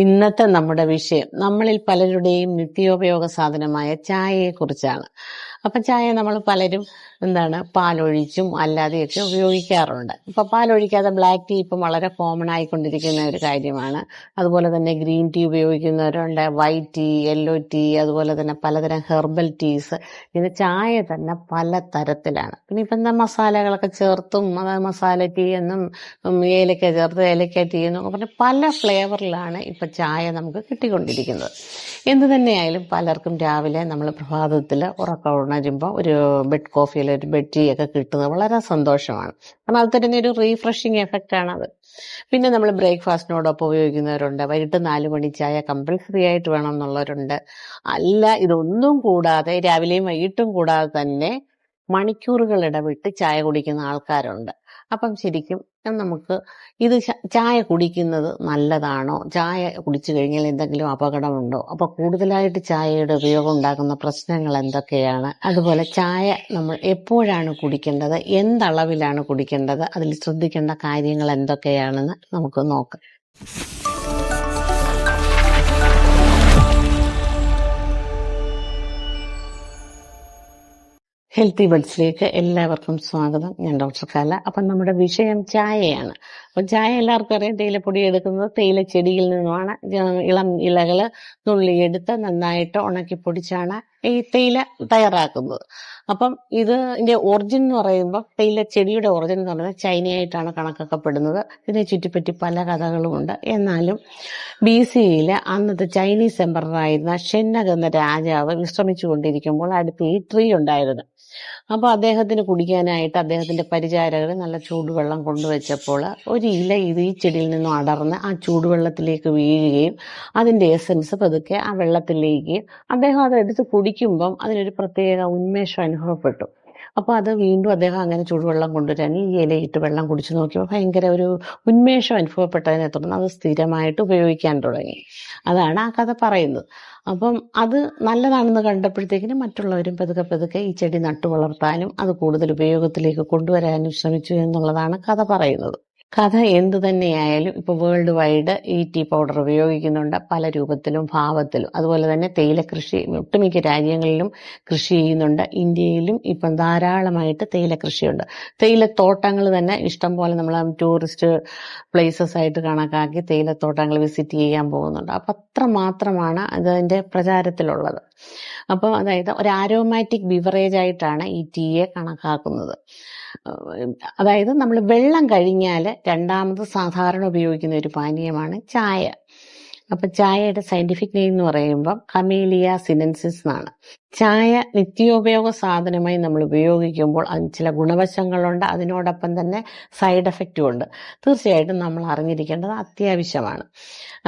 ഇന്നത്തെ നമ്മുടെ വിഷയം നമ്മളിൽ പലരുടെയും നിത്യോപയോഗ സാധനമായ ചായയെ കുറിച്ചാണ് അപ്പൊ ചായ നമ്മൾ പലരും എന്താണ് പാലൊഴിച്ചും അല്ലാതെയൊക്കെ ഉപയോഗിക്കാറുണ്ട്. ഇപ്പൊ പാലൊഴിക്കാതെ ബ്ലാക്ക് ടീ ഇപ്പം വളരെ കോമൺ ആയിക്കൊണ്ടിരിക്കുന്ന ഒരു കാര്യമാണ്. അതുപോലെ തന്നെ ഗ്രീൻ ടീ ഉപയോഗിക്കുന്നവരുണ്ട് വൈറ്റ് ടീ യെല്ലോ ടീ അതുപോലെ തന്നെ പലതരം ഹെർബൽ ടീസ് ഇത് ചായ തന്നെ പല തരത്തിലാണ്. പിന്നെ ഇപ്പം എന്താ മസാലകളൊക്കെ ചേർത്തും അതായത് മസാല ടീ എന്നും ഏലക്ക ചേർത്ത് ഏലക്ക ടീ എന്നും പറഞ്ഞ് പല ഫ്ലേവറിലാണ് ഇപ്പൊ ചായ നമുക്ക് കിട്ടിക്കൊണ്ടിരിക്കുന്നത്. എന്ത് തന്നെയായാലും പലർക്കും രാവിലെ നമ്മൾ പ്രഭാതത്തിൽ ഉറക്കം ഉണരുമ്പോൾ ഒരു ബെഡ് കോഫി അല്ലെങ്കിൽ ഒരു ബെഡ് ടീ ഒക്കെ കിട്ടുന്നത് വളരെ സന്തോഷമാണ്. കാരണം അത് തരുന്ന ഒരു റീഫ്രഷിങ് എഫക്റ്റ് ആണ് അത്. പിന്നെ നമ്മൾ ബ്രേക്ക്ഫാസ്റ്റിനോടൊപ്പം ഉപയോഗിക്കുന്നവരുണ്ട്. വൈകിട്ട് നാല് മണി ചായ കമ്പൽസറി ആയിട്ട് വേണം എന്നുള്ളവരുണ്ട് അല്ല ഇതൊന്നും കൂടാതെ രാവിലെയും വൈകിട്ടും കൂടാതെ തന്നെ മണിക്കൂറുകൾ ഇടവിട്ട് ചായ കുടിക്കുന്ന ആൾക്കാരുണ്ട്. അപ്പം ശരിക്കും നമുക്ക് ഇത് ചായ കുടിക്കുന്നത് നല്ലതാണോ? ചായ കുടിച്ചു കഴിഞ്ഞാൽ എന്തെങ്കിലും അപകടമുണ്ടോ? അപ്പൊ കൂടുതലായിട്ട് ചായയുടെ ഉപയോഗം ഉണ്ടാക്കുന്ന പ്രശ്നങ്ങൾ എന്തൊക്കെയാണ്? അതുപോലെ ചായ നമ്മൾ എപ്പോഴാണ് കുടിക്കേണ്ടത്? എന്തളവിലാണ് കുടിക്കേണ്ടത്? അതിൽ ശ്രദ്ധിക്കേണ്ട കാര്യങ്ങൾ എന്തൊക്കെയാണെന്ന് നമുക്ക് നോക്കാം. ഹെൽത്തി ബഡ്സിലേക്ക് എല്ലാവർക്കും സ്വാഗതം. ഞാൻ ഡോക്ടർ കാല. അപ്പം നമ്മുടെ വിഷയം ചായയാണ്. അപ്പം ചായ എല്ലാവർക്കും അറിയാം. തേയിലപ്പൊടി എടുക്കുന്നത് തേയില ചെടിയിൽ നിന്നുമാണ്. ഇളം ഇലകൾ നുള്ളിയെടുത്ത് നന്നായിട്ട് ഉണക്കി പൊടിച്ചാണ് ഈ തേയില തയ്യാറാക്കുന്നത്. അപ്പം ഇത് ഇതിന്റെ ഒറിജിൻ എന്ന് പറയുമ്പോൾ തേയില ചെടിയുടെ ഒറിജിൻ എന്ന് പറയുന്നത് ചൈനയായിട്ടാണ് കണക്കാക്കപ്പെടുന്നത്. ഇതിനെ ചുറ്റിപ്പറ്റി പല കഥകളുമുണ്ട് എന്നാലും ബി സിയിൽ അന്നത്തെ ചൈനീസ് എംപററായിരുന്ന ഷെന്നഗ് എന്ന രാജാവ് വിശ്രമിച്ചു കൊണ്ടിരിക്കുമ്പോൾ അടുത്ത് ഈ ട്രീ ഉണ്ടായിരുന്നു. അപ്പൊ അദ്ദേഹത്തിന് കുടിക്കാനായിട്ട് അദ്ദേഹത്തിന്റെ പരിചാരകർ നല്ല ചൂടുവെള്ളം കൊണ്ടുവച്ചപ്പോൾ ഒരു ഇല ഇത് ഈ ചെടിയിൽ നിന്നും അടർന്ന് ആ ചൂടുവെള്ളത്തിലേക്ക് വീഴുകയും അതിന്റെ എസൻസ് പതുക്കെ ആ വെള്ളത്തിലേക്ക് അദ്ദേഹം അത് എടുത്ത് കുടിക്കുമ്പം അതിനൊരു പ്രത്യേക ഉന്മേഷം അനുഭവപ്പെട്ടു. അപ്പൊ അത് വീണ്ടും അദ്ദേഹം അങ്ങനെ ചൂടുവെള്ളം കൊണ്ടുവരാൻ ഈ ഇലയിട്ട് വെള്ളം കുടിച്ചു നോക്കിയപ്പോൾ ഭയങ്കര ഒരു ഉന്മേഷം അനുഭവപ്പെട്ടതിനെ തുടർന്ന് അത് സ്ഥിരമായിട്ട് ഉപയോഗിക്കാൻ തുടങ്ങി. അതാണ് ആ കഥ പറയുന്നത്. അപ്പം അത് നല്ലതാണെന്ന് കണ്ടപ്പോഴത്തേക്കിനും മറ്റുള്ളവരും പതുക്കെ പതുക്കെ ഈ ചെടി നട്ടു വളർത്താനും അത് കൂടുതൽ ഉപയോഗത്തിലേക്ക് കൊണ്ടുവരാനും ശ്രമിച്ചു എന്നുള്ളതാണ് കഥ പറയുന്നത്. കഥ എന്തു തന്നെയായാലും ഇപ്പോൾ വേൾഡ് വൈഡ് ഈ ടീ പൗഡർ ഉപയോഗിക്കുന്നുണ്ട്. പല രൂപത്തിലും ഭാവത്തിലും. അതുപോലെ തന്നെ തേയില കൃഷി ഒട്ടുമിക്ക രാജ്യങ്ങളിലും കൃഷി ചെയ്യുന്നുണ്ട്. ഇന്ത്യയിലും ഇപ്പം ധാരാളമായിട്ട് തേയില കൃഷിയുണ്ട്. തേയിലത്തോട്ടങ്ങൾ തന്നെ ഇഷ്ടം പോലെ നമ്മൾ ടൂറിസ്റ്റ് പ്ലേസസ് ആയിട്ട് കണക്കാക്കി തേയിലത്തോട്ടങ്ങൾ വിസിറ്റ് ചെയ്യാൻ പോകുന്നുണ്ട്. അപ്പം അത്ര മാത്രമാണ് അതിന്റെ പ്രചാരത്തിലുള്ളത്. അപ്പം അതായത് ഒരു ആരോമാറ്റിക് ബിവറേജ് ആയിട്ടാണ് ഈ ടീയെ കണക്കാക്കുന്നത്. അതായത് നമ്മൾ വെള്ളം കഴിഞ്ഞാൽ രണ്ടാമത് സാധാരണ ഉപയോഗിക്കുന്ന ഒരു പാനീയമാണ് ചായ. അപ്പൊ ചായയുടെ സയന്റിഫിക് നെയിം എന്ന് പറയുമ്പോൾ കമേലിയ സിനൻസിസ് എന്നാണ്. ചായ നിത്യോപയോഗ സാധനമായി നമ്മൾ ഉപയോഗിക്കുമ്പോൾ അതിന് ചില ഗുണവശങ്ങളുണ്ട്. അതിനോടൊപ്പം തന്നെ സൈഡ് എഫക്റ്റും ഉണ്ട്. തീർച്ചയായിട്ടും നമ്മൾ അറിഞ്ഞിരിക്കേണ്ടത് അത്യാവശ്യമാണ്.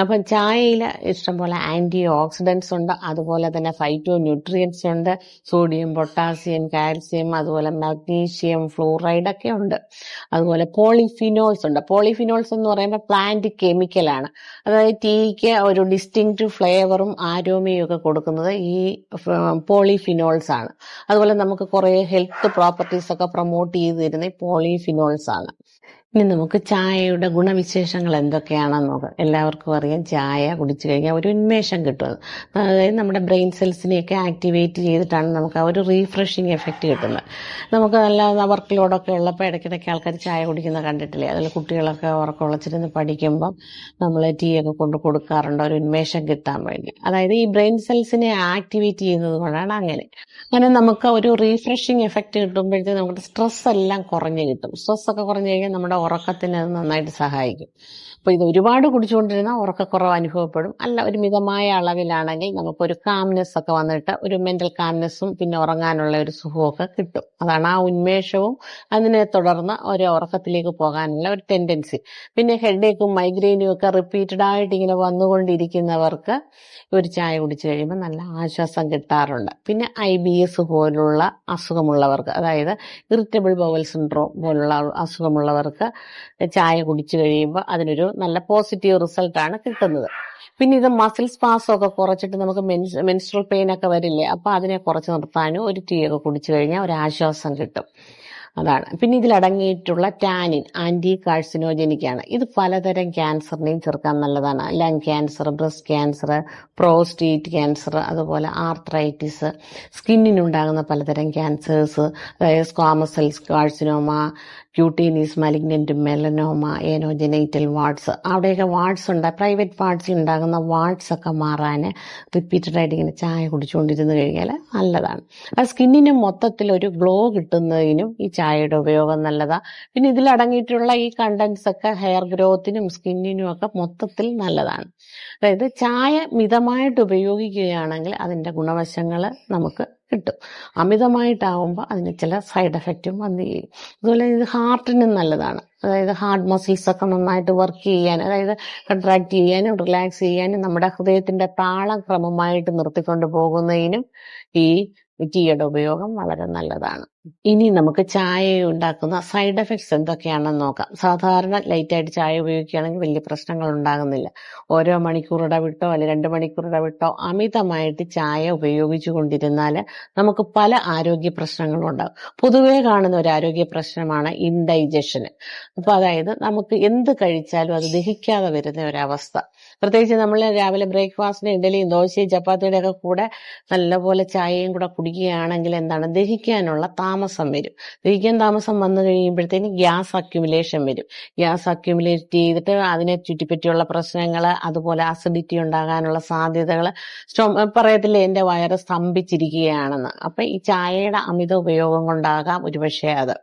അപ്പം ചായയിൽ ഇഷ്ടംപോലെ ആന്റി ഓക്സിഡൻസ് ഉണ്ട്. അതുപോലെ തന്നെ ഫൈറ്റോ ന്യൂട്രിയൻസ് ഉണ്ട്. സോഡിയം പൊട്ടാസ്യം കാൽസ്യം അതുപോലെ മഗ്നീഷ്യം ഫ്ലൂറൈഡ് ഒക്കെ ഉണ്ട്. അതുപോലെ പോളിഫിനോൾസ് ഉണ്ട്. പോളിഫിനോൾസ് എന്ന് പറയുമ്പോൾ പ്ലാന്റ് കെമിക്കലാണ് അതായത് ടീക്ക് ഒരു ഡിസ്റ്റിങ്ക്റ്റ് ഫ്ലേവറും ആരോമയും ഒക്കെ കൊടുക്കുന്നത് ഈ പോളിഫിനോൾസ് ആണ്. അതുപോലെ നമുക്ക് കുറെ ഹെൽത്ത് പ്രോപ്പർട്ടീസ് ഒക്കെ പ്രൊമോട്ട് ചെയ്ത് തരുന്ന പോളിഫിനോൾസ് ആണ്. ഇനി നമുക്ക് ചായയുടെ ഗുണവിശേഷങ്ങൾ എന്തൊക്കെയാണെന്ന് നോക്കാം. എല്ലാവർക്കും അറിയാം ചായ കുടിച്ചു കഴിഞ്ഞാൽ ഒരു ഉന്മേഷം കിട്ടുന്നത് അതായത് നമ്മുടെ ബ്രെയിൻ സെൽസിനെയൊക്കെ ആക്ടിവേറ്റ് ചെയ്തിട്ടാണ് നമുക്ക് ആ ഒരു റീഫ്രഷിങ് എഫക്റ്റ് കിട്ടുന്നത്. നമുക്ക് നല്ല വർക്ക് ലോഡൊക്കെ ഉള്ളപ്പോൾ ഇടയ്ക്കിടയ്ക്ക് ആൾക്കാർ ചായ കുടിക്കുന്ന കണ്ടിട്ടില്ലേ? അതിൽ കുട്ടികളൊക്കെ ഉറക്കം ഉളച്ചിരുന്ന് പഠിക്കുമ്പം നമ്മൾ ടീ ഒക്കെ കൊണ്ട് കൊടുക്കാറുണ്ട് ഒരു ഉന്മേഷം കിട്ടാൻ വേണ്ടി. അതായത് ഈ ബ്രെയിൻ സെൽസിനെ ആക്ടിവേറ്റ് ചെയ്യുന്നത് കൊണ്ടാണ് അങ്ങനെ. അങ്ങനെ നമുക്ക് ഒരു റീഫ്രഷിങ് എഫക്റ്റ് കിട്ടുമ്പോഴത്തേക്ക് നമ്മുടെ സ്ട്രെസ് എല്ലാം കുറഞ്ഞു കിട്ടും. സ്ട്രെസ് ഒക്കെ കുറഞ്ഞു കഴിഞ്ഞാൽ നമ്മുടെ ഉറക്കത്തിന് അത് നന്നായിട്ട് സഹായിക്കും. അപ്പോൾ ഇത് ഒരുപാട് കുടിച്ചുകൊണ്ടിരുന്നാൽ ഉറക്കക്കുറവ് അനുഭവപ്പെടും. അല്ല ഒരു മിതമായ അളവിലാണെങ്കിൽ നമുക്കൊരു കാംനെസ് ഒക്കെ വന്നിട്ട് ഒരു മെന്റൽ കാംനെസ്സും പിന്നെ ഉറങ്ങാനുള്ള ഒരു സുഖമൊക്കെ കിട്ടും. അതാണ് ആ ഉന്മേഷവും അതിനെ തുടർന്ന് ഒരു ഉറക്കത്തിലേക്ക് പോകാനുള്ള ഒരു ടെൻഡൻസി പിന്നെ ഹെഡേക്കും മൈഗ്രെയിനും ഒക്കെ റിപ്പീറ്റഡ് ആയിട്ട് ഇങ്ങനെ വന്നുകൊണ്ടിരിക്കുന്നവർക്ക് ഒരു ചായ കുടിച്ചു കഴിയുമ്പോൾ നല്ല ആശ്വാസം കിട്ടാറുണ്ട്. പിന്നെ ഐ ബി എസ് പോലുള്ള അസുഖമുള്ളവർക്ക് അതായത് ഇറിറ്റബിൾ ബവൽ സിൻഡ്രോം പോലുള്ള അസുഖമുള്ളവർക്ക് ചായ കുടിച്ചു കഴിയുമ്പോൾ അതിനൊരു നല്ല പോസിറ്റീവ് റിസൾട്ടാണ് കിട്ടുന്നത്. പിന്നെ ഇത് മസിൽ ഒക്കെ കുറച്ചിട്ട് നമുക്ക് മെൻസ്ട്രൽ പെയിൻ ഒക്കെ വരില്ലേ അപ്പൊ അതിനെ കുറച്ച് നിർത്താനും ഒരു ടീ ഒക്കെ കുടിച്ചു കഴിഞ്ഞാൽ ഒരു ആശ്വാസം കിട്ടും. അതാണ്. പിന്നെ ഇതിൽ അടങ്ങിയിട്ടുള്ള ടാനിൻ ആന്റി കാഴ്സിനോജനിക് ആണ് ഇത് പലതരം ക്യാൻസറിനെയും ചെറുക്കാൻ നല്ലതാണ്. Lung cancer breast cancer prostate cancer അതുപോലെ ആർത്രൈറ്റിസ് സ്കിന്നിനുണ്ടാകുന്ന പലതരം ക്യാൻസേഴ്സ് അതായത് squamous cells carcinoma cutaneous malignant melanoma anogenital warts. അവിടെയൊക്കെ വാർഡ്സ് ഉണ്ട്. പ്രൈവറ്റ് വാർഡ്സിൽ ഉണ്ടാകുന്ന വാർഡ്സ് ഒക്കെ മാറാൻ റിപ്പീറ്റഡ് ആയിട്ട് ഇങ്ങനെ ചായ കുടിച്ചുകൊണ്ടിരുന്ന് കഴിഞ്ഞാൽ നല്ലതാണ്. ആ സ്കിന്നിന് മൊത്തത്തിൽ ഒരു ഗ്ലോ കിട്ടുന്നതിനും ഈ ചായയുടെ ഉപയോഗം നല്ലതാണ് പിന്നെ ഇതിൽ അടങ്ങിയിട്ടുള്ള ഈ കണ്ടൻസ് ഒക്കെ ഹെയർ ഗ്രോത്തിനും സ്കിന്നിനും ഒക്കെ മൊത്തത്തിൽ നല്ലതാണ്. അതായത് ചായ മിതമായിട്ട് ഉപയോഗിക്കുകയാണെങ്കിൽ അതിന്റെ ഗുണവശങ്ങൾ നമുക്ക് കിട്ടും. അമിതമായിട്ടാവുമ്പോൾ അതിന് ചില സൈഡ് എഫക്റ്റും വന്നു ചെയ്യും. അതുപോലെ ഇത് ഹാർട്ടിനും നല്ലതാണ്. അതായത് ഹാർട്ട് മസിൽസ് ഒക്കെ നന്നായിട്ട് വർക്ക് ചെയ്യാൻ അതായത് കൺട്രാക്ട് ചെയ്യാനും റിലാക്സ് ചെയ്യാനും നമ്മുടെ ഹൃദയത്തിന്റെ താളം ക്രമമായിട്ട് നിർത്തിക്കൊണ്ട് പോകുന്നതിനും ഈ ടീയുടെ ഉപയോഗം വളരെ നല്ലതാണ്. ഇനി നമുക്ക് ചായ ഉണ്ടാക്കുന്ന സൈഡ് എഫക്ട്സ് എന്തൊക്കെയാണെന്ന് നോക്കാം. സാധാരണ ലൈറ്റ് ആയിട്ട് ചായ ഉപയോഗിക്കുകയാണെങ്കിൽ വലിയ പ്രശ്നങ്ങൾ ഉണ്ടാകുന്നില്ല. ഓരോ മണിക്കൂർ ഇടവിട്ടോ അല്ലെങ്കിൽ രണ്ട് മണിക്കൂർ ഇടവിട്ടോ അമിതമായിട്ട് ചായ ഉപയോഗിച്ചു കൊണ്ടിരുന്നാൽ നമുക്ക് പല ആരോഗ്യ പ്രശ്നങ്ങളും ഉണ്ടാകും. പൊതുവേ കാണുന്ന ഒരു ആരോഗ്യ പ്രശ്നമാണ് ഇൻഡൈജഷൻ അപ്പോൾ അതായത് നമുക്ക് എന്ത് കഴിച്ചാലും അത് ദഹിക്കാതെ വരുന്ന ഒരവസ്ഥ പ്രത്യേകിച്ച് നമ്മൾ രാവിലെ ബ്രേക്ക്ഫാസ്റ്റിന് ഇഡലിയും ദോശയും ചപ്പാത്തിയുടെ ഒക്കെ കൂടെ നല്ലപോലെ ചായയും കൂടെ കുടിക്കുകയാണെങ്കിൽ എന്താണ് ദഹിക്കാനുള്ള താമസം വരും. ദഹിക്കാൻ താമസം വന്നു കഴിയുമ്പോഴത്തേന് ഗ്യാസ് അക്യുമുലേഷൻ വരും. ഗ്യാസ് അക്യുമുലേറ്റ് ചെയ്തിട്ട് അതിനെ ചുറ്റിപ്പറ്റിയുള്ള പ്രശ്നങ്ങൾ അതുപോലെ അസിഡിറ്റി ഉണ്ടാകാനുള്ള സാധ്യതകൾ പറയത്തില്ലേ എന്റെ വയറ് സ്തംഭിച്ചിരിക്കുകയാണെന്ന്. അപ്പൊ ഈ ചായയുടെ അമിത ഉപയോഗം കൊണ്ടാകാം ഒരുപക്ഷെ അത്.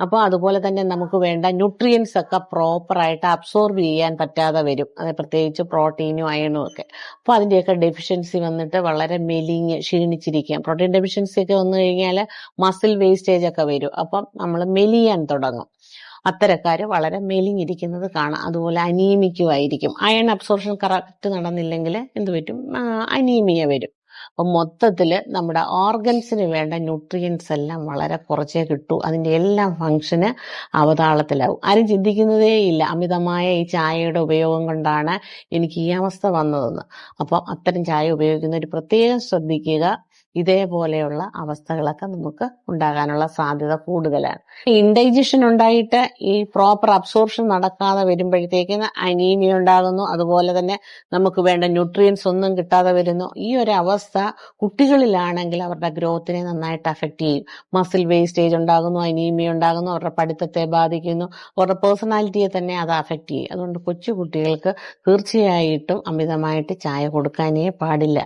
അപ്പോൾ അതുപോലെ തന്നെ നമുക്ക് വേണ്ട ന്യൂട്രിയൻസ് ഒക്കെ പ്രോപ്പറായിട്ട് അബ്സോർബ് ചെയ്യാൻ പറ്റാതെ വരും. അത് പ്രത്യേകിച്ച് പ്രോട്ടീനും അയണും ഒക്കെ. അപ്പോൾ അതിന്റെയൊക്കെ ഡെഫിഷ്യൻസി വന്നിട്ട് വളരെ മെലിഞ്ഞ് ക്ഷീണിച്ചിരിക്കാം പ്രോട്ടീൻ ഡെഫിഷ്യൻസി ഒക്കെ വന്നു കഴിഞ്ഞാൽ മസിൽ വേസ്റ്റേജ് ഒക്കെ വരും. അപ്പം നമ്മൾ മെലിയാൻ തുടങ്ങും. അത്തരക്കാർ വളരെ മെലിഞ്ഞിരിക്കുന്നത് കാണാം. അതുപോലെ അനീമിക്കുമായിരിക്കും അയൺ അബ്സോർപ്ഷൻ കറക്റ്റ് നടന്നില്ലെങ്കിൽ എന്ത് പറ്റും? അനീമിയ വരും. അപ്പം മൊത്തത്തിൽ നമ്മുടെ ഓർഗൻസിന് വേണ്ട ന്യൂട്രിയൻസ് എല്ലാം വളരെ കുറച്ചേ കിട്ടൂ. അതിന്റെ എല്ലാം ഫങ്ഷന് അവതാളത്തിലാവും. ആരും ചിന്തിക്കുന്നതേ ഇല്ല. അമിതമായ ഈ ചായയുടെ ഉപയോഗം കൊണ്ടാണ് എനിക്ക് ഈ അവസ്ഥ വന്നതെന്ന്. അപ്പം അത്തരം ചായ ഉപയോഗിക്കുന്ന ഒരു പ്രത്യേകം ശ്രദ്ധിക്കുക. ഇതേപോലെയുള്ള അവസ്ഥകളൊക്കെ നമുക്ക് ഉണ്ടാകാനുള്ള സാധ്യത കൂടുതലാണ്. ഇൻഡൈജഷൻ ഉണ്ടായിട്ട് ഈ പ്രോപ്പർ അബ്സോർപ്ഷൻ നടക്കാതെ വരുമ്പോഴത്തേക്ക് അനീമിയ ഉണ്ടാകുന്നു. അതുപോലെ തന്നെ നമുക്ക് വേണ്ട ന്യൂട്രിയൻസ് ഒന്നും കിട്ടാതെ വരുന്നു. ഈ ഒരു അവസ്ഥ കുട്ടികളിലാണെങ്കിൽ അവരുടെ ഗ്രോത്തിനെ നന്നായിട്ട് അഫക്റ്റ് ചെയ്യും. മസിൽ വേസ്റ്റേജ് ഉണ്ടാകുന്നു അനീമിയ ഉണ്ടാകുന്നു അവരുടെ പഠിത്തത്തെ ബാധിക്കുന്നു. അവരുടെ പേഴ്സണാലിറ്റിയെ തന്നെ അത് അഫക്റ്റ് ചെയ്യും. അതുകൊണ്ട് കൊച്ചു കുട്ടികൾക്ക് തീർച്ചയായിട്ടും അമിതമായിട്ട് ചായ കൊടുക്കാനേ പാടില്ല.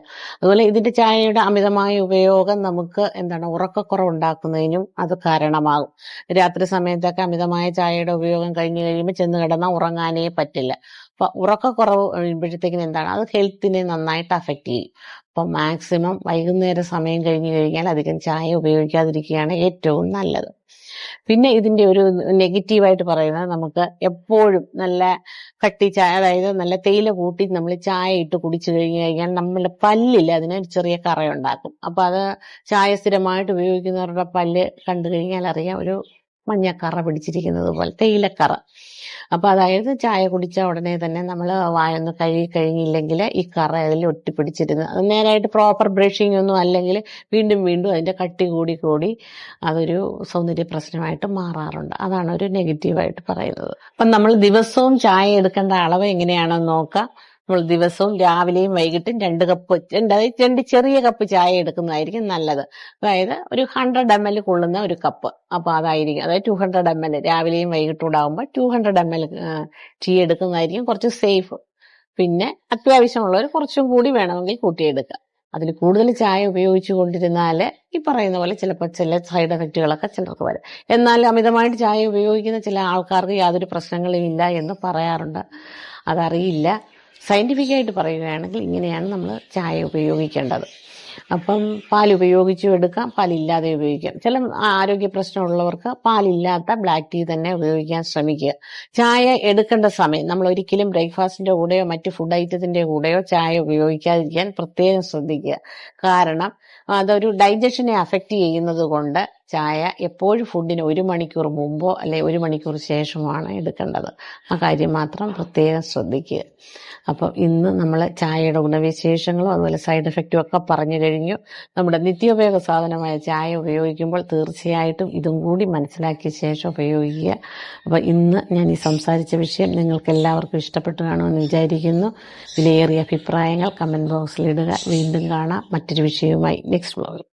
അതുപോലെ ഇതിന്റെ ചായയുടെ അമിതമായ ഉപയോഗം നമുക്ക് എന്താണ് ഉറക്കക്കുറവ് ഉണ്ടാക്കുന്നതിനും അത് കാരണമാകും. രാത്രി സമയത്തൊക്കെ അമിതമായ ചായയുടെ ഉപയോഗം കഴിഞ്ഞു കഴിയുമ്പോൾ ചെന്ന് കിടന്നാൽ ഉറങ്ങാനേ പറ്റില്ല. അപ്പൊ ഉറക്കക്കുറവ് കഴിയുമ്പോഴത്തേക്കിന് എന്താണ്? അത് ഹെൽത്തിനെ നന്നായിട്ട് അഫക്റ്റ് ചെയ്യും. അപ്പൊ മാക്സിമം വൈകുന്നേര സമയം കഴിഞ്ഞു കഴിഞ്ഞാൽ അധികം ചായ ഉപയോഗിക്കാതിരിക്കുകയാണ് ഏറ്റവും നല്ലത്. പിന്നെ ഇതിന്റെ ഒരു നെഗറ്റീവായിട്ട് പറയുന്നത് നമുക്ക് എപ്പോഴും നല്ല കട്ടി ചായ അതായത് നല്ല തേയില കൂട്ടി നമ്മൾ ചായ ഇട്ട് കുടിച്ചു കഴിഞ്ഞു കഴിഞ്ഞാൽ നമ്മുടെ പല്ലിൽ അതിന് ചെറിയ കറയുണ്ടാക്കും. അപ്പൊ അത് ചായ സ്ഥിരമായിട്ട് ഉപയോഗിക്കുന്നവരുടെ പല്ല് കണ്ടു കഴിഞ്ഞാൽ അറിയാം ഒരു മഞ്ഞക്കറ പിടിച്ചിരിക്കുന്നത് പോലെ തേയിലക്കറ. അപ്പൊ അതായത് ചായ കുടിച്ച ഉടനെ തന്നെ നമ്മൾ വായൊന്ന് കഴുകി കഴിഞ്ഞില്ലെങ്കിൽ ഈ കറ അതിൽ ഒട്ടിപ്പിടിച്ചിരുന്ന് അത് നേരായിട്ട് പ്രോപ്പർ ബ്രഷിംഗ് ഒന്നും അല്ലെങ്കിൽ വീണ്ടും വീണ്ടും അതിന്റെ കട്ടി കൂടി കൂടി അതൊരു സൗന്ദര്യ പ്രശ്നമായിട്ട് മാറാറുണ്ട്. അതാണ് ഒരു നെഗറ്റീവായിട്ട് പറയുന്നത്. അപ്പം നമ്മൾ ദിവസവും ചായ എടുക്കേണ്ട അളവ് എങ്ങനെയാണെന്ന് നോക്കാം. നമ്മൾ ദിവസവും രാവിലെയും വൈകിട്ടും രണ്ട് കപ്പ് രണ്ട് അതായത് രണ്ട് ചെറിയ കപ്പ് ചായ എടുക്കുന്നതായിരിക്കും നല്ലത്. അതായത് ഒരു ഹൺഡ്രഡ് എം എൽ കൊള്ളുന്ന ഒരു കപ്പ്. അപ്പോൾ അതായിരിക്കും. അതായത് ടു ഹൺഡ്രഡ് എം എൽ രാവിലെയും വൈകിട്ടും ഉണ്ടാകുമ്പോൾ two hundred M L tea എടുക്കുന്നതായിരിക്കും കുറച്ച് സേഫ് പിന്നെ അത്യാവശ്യമുള്ളവർ കുറച്ചും കൂടി വേണമെങ്കിൽ കൂട്ടിയെടുക്കുക. അതിൽ കൂടുതൽ ചായ ഉപയോഗിച്ചു കൊണ്ടിരുന്നാൽ ഈ പറയുന്ന പോലെ ചിലപ്പോൾ ചില സൈഡ് എഫക്റ്റുകളൊക്കെ ചിലർക്ക് വരും. എന്നാൽ അമിതമായിട്ട് ചായ ഉപയോഗിക്കുന്ന ചില ആൾക്കാർക്ക് യാതൊരു പ്രശ്നങ്ങളും ഇല്ല എന്ന് പറയാറുണ്ട്. അതറിയില്ല. സയന്റിഫിക്കായിട്ട് പറയുകയാണെങ്കിൽ ഇങ്ങനെയാണ് നമ്മൾ ചായ ഉപയോഗിക്കേണ്ടത്. അപ്പം പാൽ ഉപയോഗിച്ചും എടുക്കാം പാലില്ലാതെ ഉപയോഗിക്കാം. ചില ആരോഗ്യ പ്രശ്നമുള്ളവർക്ക് പാലില്ലാത്ത ബ്ലാക്ക് ടീ തന്നെ ഉപയോഗിക്കാൻ ശ്രമിക്കുക. ചായ എടുക്കേണ്ട സമയം നമ്മൾ ഒരിക്കലും ബ്രേക്ക്ഫാസ്റ്റിന്റെ കൂടെയോ മറ്റ് ഫുഡ് ഐറ്റത്തിന്റെ കൂടെയോ ചായ ഉപയോഗിക്കാതിരിക്കാൻ പ്രത്യേകം ശ്രദ്ധിക്കുക. കാരണം അതൊരു ഡൈജഷനെ അഫക്റ്റ് ചെയ്യുന്നത് കൊണ്ട് ചായ എപ്പോഴും ഫുഡിന് ഒരു മണിക്കൂർ മുമ്പോ അല്ലെ ഒരു മണിക്കൂർ ശേഷമാണ് എടുക്കേണ്ടത്. ആ കാര്യം മാത്രം പ്രത്യേകം ശ്രദ്ധിക്കുക. അപ്പം ഇന്ന് നമ്മൾ ചായയുടെ ഗുണവിശേഷങ്ങളും അതുപോലെ സൈഡ് എഫക്റ്റും ഒക്കെ പറഞ്ഞു കഴിഞ്ഞു. നമ്മുടെ നിത്യോപയോഗ സാധനമായ ചായ ഉപയോഗിക്കുമ്പോൾ തീർച്ചയായിട്ടും ഇതും കൂടി മനസ്സിലാക്കിയ ശേഷം ഉപയോഗിക്കുക. അപ്പം ഇന്ന് ഞാൻ ഈ സംസാരിച്ച വിഷയം നിങ്ങൾക്ക് എല്ലാവർക്കും ഇഷ്ടപ്പെട്ടു കാണുമെന്ന് വിചാരിക്കുന്നു. വിലയേറിയ അഭിപ്രായങ്ങൾ കമന്റ് ബോക്സിൽ ഇടുക. വീണ്ടും കാണാം. മറ്റൊരു വിഷയവുമായി നെക്സ്റ്റ് ബ്ലോഗിൽ